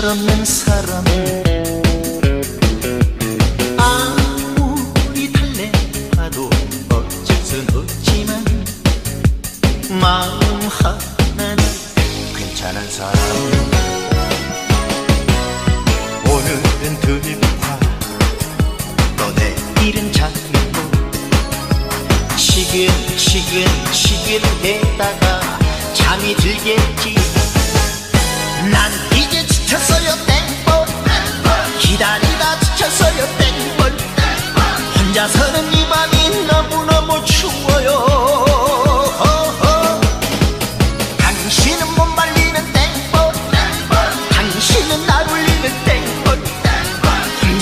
철없는 사람 아무리 달래봐도 어쩔 순 없지만 마음 하나는 괜찮은 사람. 오늘은 들과 또 내일은 자고 시근 시근 시근대다가 잠이 들겠지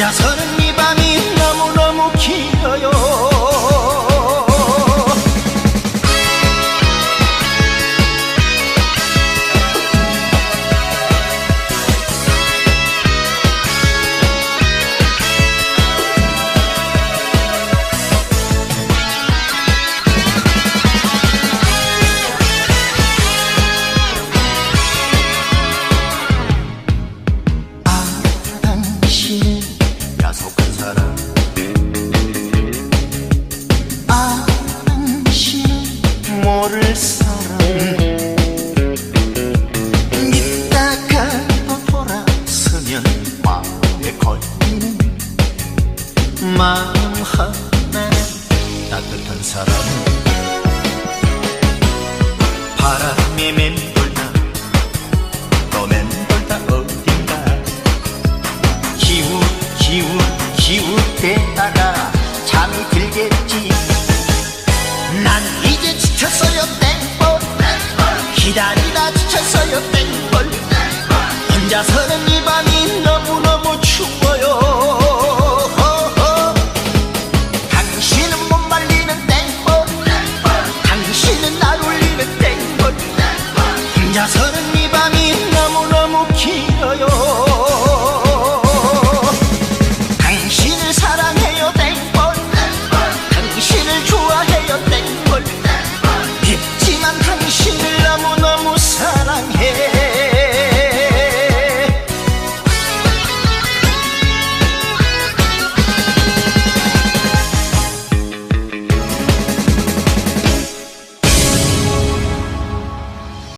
혼자 마음 하나는 따뜻한 사람 바람에 맴돌다 또 맴돌다 어딘가. 기우 기우 기우대다가 잠이 들겠지. 난 이제 지쳤어요 땡벌 기다리다 지쳤어요 땡벌 혼자서는 이 밤이 땡벌 혼자서는 이 밤이 너무너무 길어요